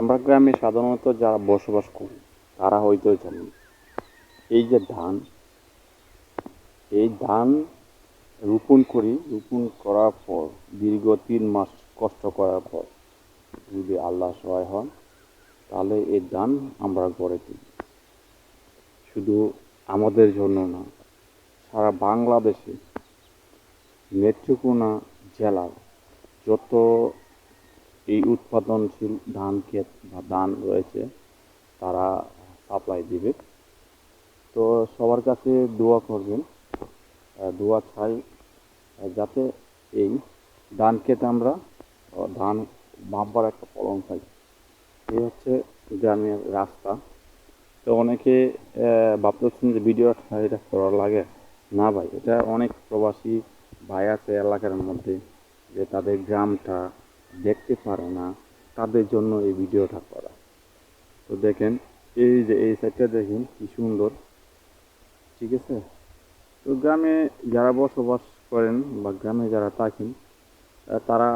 আমরা গ্রামে সাধারণত যারা বসবাস করি, তারা হয়তো জানি এই যে ধান, এই ধান রোপণ করি, রোপণ করার পর, দীর্ঘ তিন মাস কষ্ট করার পর, যদি আল্লাহ সহায় হন, তাহলে এই ধান আমরা গড়ে তুলি। শুধু আমাদের জন্য না, সারা বাংলাদেশে, নেত্রকোনা জেলার যত এই উৎপাদনশীল ধান ক্ষেত বা ধান রয়েছে, তারা সাপ্লাই দিবে। তো সবার কাছে দোয়া করবেন দোয়া চাই যাতে এই ধান ক্ষেতে আমরা ধান বাম্পার একটা ফলন পাই। এই হচ্ছে গ্রামের রাস্তা। তো অনেকে ভাবতেছেন যে ভিডিওটা এটা করা লাগে। না ভাই, এটা অনেক প্রবাসী ভাই আছে এলাকার মধ্যে, যে তাদের গ্রামটা দেখতে পারে না, তাদের জন্য এই ভিডিওটা করা। তো দেখেন, এই যে এই সাইডটা দেখেন, কি সুন্দর। ঠিক আছে? তো গ্রামে যারা বসবাস করেন বা গ্রামে যারা থাকেন তারা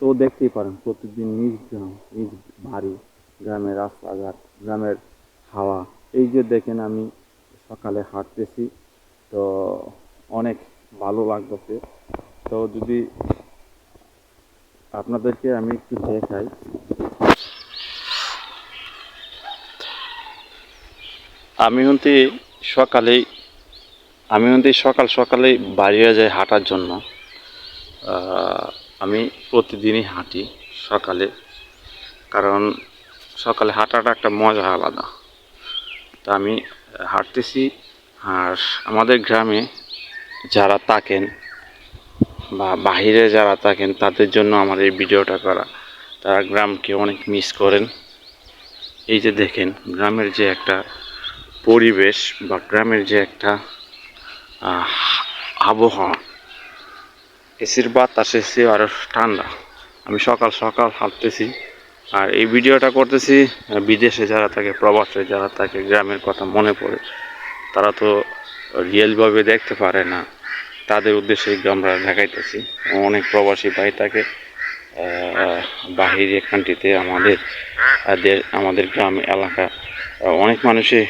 তো দেখতেই পারেন, প্রতিদিন নিজ গ্রাম, নিজ বাড়ি গ্রামের রাস্তাঘাট, গ্রামের হাওয়া। এই যে দেখেন, আমি সকালে হাঁটতেছি, তো অনেক ভালো লাগতেছে। তো যদি আপনাদেরকে আমি একটু দেখাই আমি হতে সকালেই, আমি হতে সকাল সকালেই বাড়িয়ে যাই হাঁটার জন্য। আমি প্রতিদিনই হাঁটি সকালে, কারণ সকালে হাঁটাটা একটা মজা আলাদা। তা আমি হাঁটতেছি, আর আমাদের গ্রামে যারা থাকেন বা বাহিরে যারা থাকেন, তাদের জন্য আমার এই ভিডিওটা করা। তারা গ্রামকে অনেক মিস করেন। এই যে দেখেন, গ্রামের যে একটা পরিবেশ বা গ্রামের যে একটা আবহাওয়া, এসির বাতাস এসে আরও ঠান্ডা। আমি সকাল সকাল হাঁটতেছি। আর এই ভিডিওটা করতেছি বিদেশে যারা থাকে, প্রবাসে যারা থাকে, গ্রামের কথা মনে পড়ে। তারা তো রিয়েলভাবে দেখতে পারে না। তাদের উদ্দেশ্যে আমরা দেখাইতেছি। অনেক প্রবাসী ভাই থাকে আহ, বাহিরে কান্ট্রিতে আমাদের আমাদের গ্রাম এলাকা অনেক মানুষই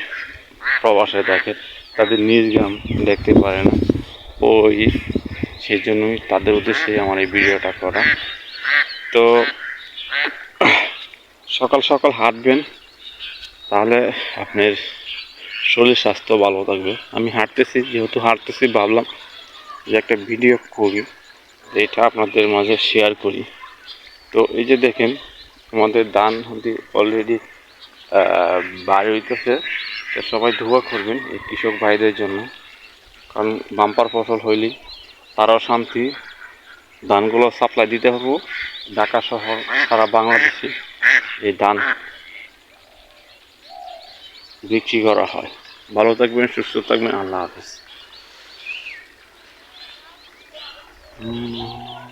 প্রবাসে থাকে। তাদের নিজ গ্রাম দেখতে পারে না। ওই সেই জন্যই তাদের উদ্দেশ্যে আমার এই ভিডিওটা করা। তো সকাল সকাল হাঁটবেন তাহলে আপনার শরীর স্বাস্থ্য ভালো থাকবে। আমি হাঁটতেছি যেহেতু হাঁটতেছি ভাবলাম যে একটা ভিডিও করি, এটা আপনাদের মাঝে শেয়ার করি। তো এই যে দেখেন, আমাদের দান অলরেডি বাড়ি হইতেছে। তো সবাই ধোয়া করবেন এই কৃষক ভাইদের জন্য। কারণ বাম্পার ফসল হইলেই তারাও শান্তি, ধানগুলো সাপ্লাই দিতে হবে ঢাকা শহর, সারা বাংলাদেশে এই ধান বিক্রি করা হয়। ভালো থাকবেন, সুস্থ থাকবেন, আল্লাহ হাফেজ। Hum.